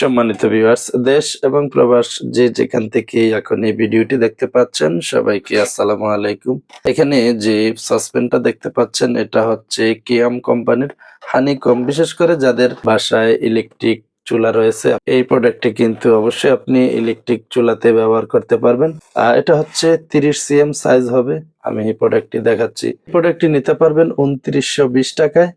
সম্মানিত ভিউয়ার্স দেশ এবং প্রবাস যে যেখান থেকে এখন এই ভিডিওটি দেখতে পাচ্ছেন, সবাইকে আসসালামু আলাইকুম। এখানে যে সাসপেনটা দেখতে পাচ্ছেন, এটা হচ্ছে কিয়াম কোম্পানির হানিকম বিশেষ করে যাদের বাসায় ইলেকট্রিক চুলা রয়েছে, এই প্রোডাক্টটি কিন্তু অবশ্যই আপনি ইলেকট্রিক চুলাতে ব্যবহার করতে পারবেন। আর এটা হচ্ছে তিরিশ সিএম সাইজ হবে, আমি এই প্রোডাক্টটি দেখাচ্ছি। প্রোডাক্টটি নিতে পারবেন উনত্রিশশো বিশ টাকায়।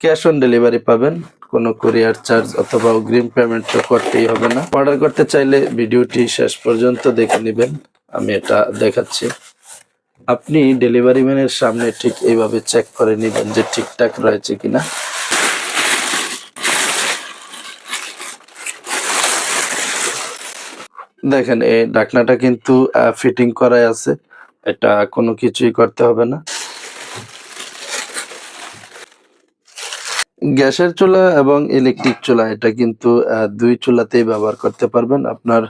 ক্যাশ অন ডেলিভারি পাবেন। কোনো কুরিয়ার চার্জ অথবা অগ্রিম পেমেন্ট তো করতেই হবে না। অর্ডার করতে চাইলে ভিডিওটি শেষ পর্যন্ত দেখে নেবেন। আমি এটা দেখাচ্ছি। আপনি ডেলিভারি ম্যানের সামনে ঠিক এইভাবে চেক করে নেবেন যে ঠিকঠাক রয়েছে কিনা। দেখেন, এই ডাকনাটা কিন্তু ফিটিং করাই আছে। এটা কোনো কিছুই করতে হবে না। গ্যাসের চুলা এবং ইলেকট্রিক চুলা, এটা কিন্তু দুই চুলাতেই ব্যবহার করতে পারবেন। আপনার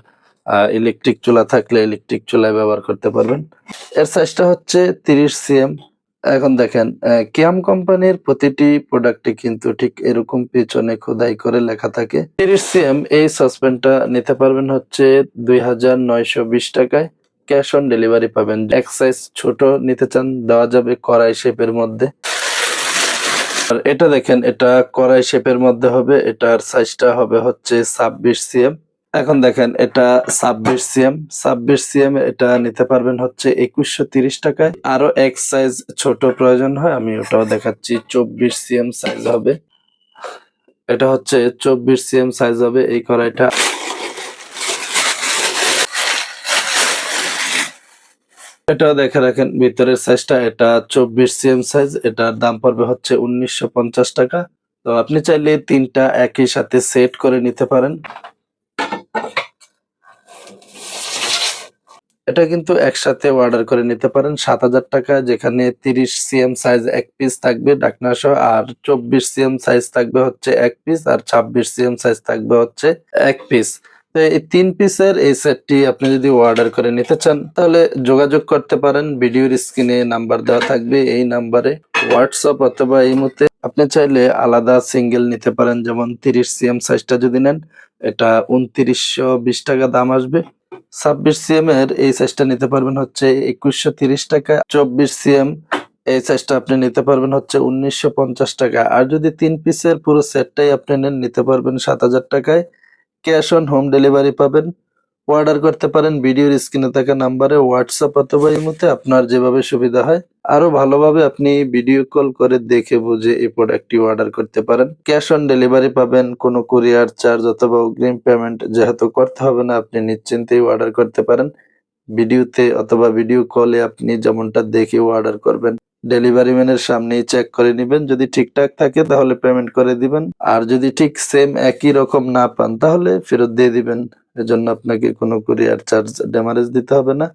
ইলেকট্রিক চুলা থাকলে ইলেকট্রিক চুলায় ব্যবহার করতে পারবেন। এর সাইজটা হচ্ছে তিরিশ সিএম এখন দেখেন কিয়াম কোম্পানির প্রতিটি প্রোডাক্টে কিন্তু ঠিক এরকম পিছনে খোদাই করে লেখা থাকে। তিরিশ সিএম এই সাসপেনটা নিতে পারবেন হচ্ছে দুই হাজার নয়শো বিশ টাকায়। ক্যাশ অন ডেলিভারি পাবেন। এক সাইজ ছোট নিতে চান, দেওয়া যাবে কড়াই শেপের মধ্যে। আর এটা দেখেন, এটা কড়াই শেপের মধ্যে হবে, এটার সাইজটা হবে হচ্ছে ছাব্বিশ সিএম। এখন দেখেন, এটা ছাব্বিশ সিএম। ছাব্বিশ সিএম এটা নিতে পারবেন হচ্ছে একুশশো তিরিশ টাকায়। আরও এক সাইজ ছোট প্রয়োজন হয়, আমি ওটাও দেখাচ্ছি, চব্বিশ সিএম সাইজ হবে। এটা হচ্ছে চব্বিশ সিএম সাইজ হবে এই কড়াইটা। এটাও দেখে রাখেন, ভিতরের সাইজটা এটা চব্বিশ সিএম সাইজ এটার দাম পড়বে হচ্ছে উনিশশো পঞ্চাশ টাকা। তো আপনি চাইলে তিনটা একই সাথে সেট করে নিতে পারেন। এটা কিন্তু একসাথে অর্ডার করে নিতে পারেন, সাত হাজার টাকা, যেখানে তিরিশ সিএম সাইজ এক পিস থাকবে ডাকনা সহ, আর চব্বিশ সিএম সাইজ থাকবে হচ্ছে এক পিস আর ছাব্বিশ সিএম সাইজ থাকবে হচ্ছে এক পিস তো এই তিন পিসের এই সেটটি আপনি যদি অর্ডার করে নিতে চান, তাহলে যোগাযোগ করতে পারেন। ভিডিওর স্ক্রিনে নাম্বার দেওয়া থাকবে। এই নাম্বারে হোয়াটসঅ্যাপ অথবা এই মতে আপনি চাইলে আলাদা সিঙ্গেল নিতে পারেন। যেমন তিরিশ সিএম সাইজটা যদি নেন, এটা উনত্রিশশো বিশ টাকা দাম আসবে। ছাব্বিশ সিএম এর এই সাইজটা নিতে পারবেন হচ্ছে একুশশো তিরিশ টাকা। চব্বিশ সিএম এই সাইজটা আপনি নিতে পারবেন হচ্ছে উনিশশো পঞ্চাশ টাকা। আর যদি তিন পিসের পুরো সেটটাই আপনি নেন, নিতে পারবেন সাত হাজার টাকায়। ক্যাশ অন হোম ডেলিভারি পাবেন। অর্ডার করতে পারেন ভিডিওর স্ক্রিনে থাকা নাম্বারে, হোয়াটসঅ্যাপ অথবা ইমোতে আপনার যেভাবে সুবিধা হয়। আরও ভালোভাবে আপনি ভিডিও কল করে দেখে বুঝে এই প্রোডাক্টটি অর্ডার করতে পারেন। ক্যাশ অন ডেলিভারি পাবেন, কোনো কুরিয়ার চার্জ অথবা অগ্রিম পেমেন্ট যেহেতু করতে হবে না, আপনি নিশ্চিন্তেই অর্ডার করতে পারেন। ভিডিওতে অথবা ভিডিও কলে আপনি যেমনটা দেখে অর্ডার করবেন। ডেলিভারি ম্যানের সামনেই চেক করে নেবেন। যদি ঠিকঠাক থাকে তাহলে পেমেন্ট করে দিবেন। আর যদি ঠিক সেম একই রকম না পান তাহলে ফেরত দিয়ে দিবেন। এজন্য আপনাকে কোনো কুরিয়ার চার্জ ড্যামারেজ দিতে হবে না।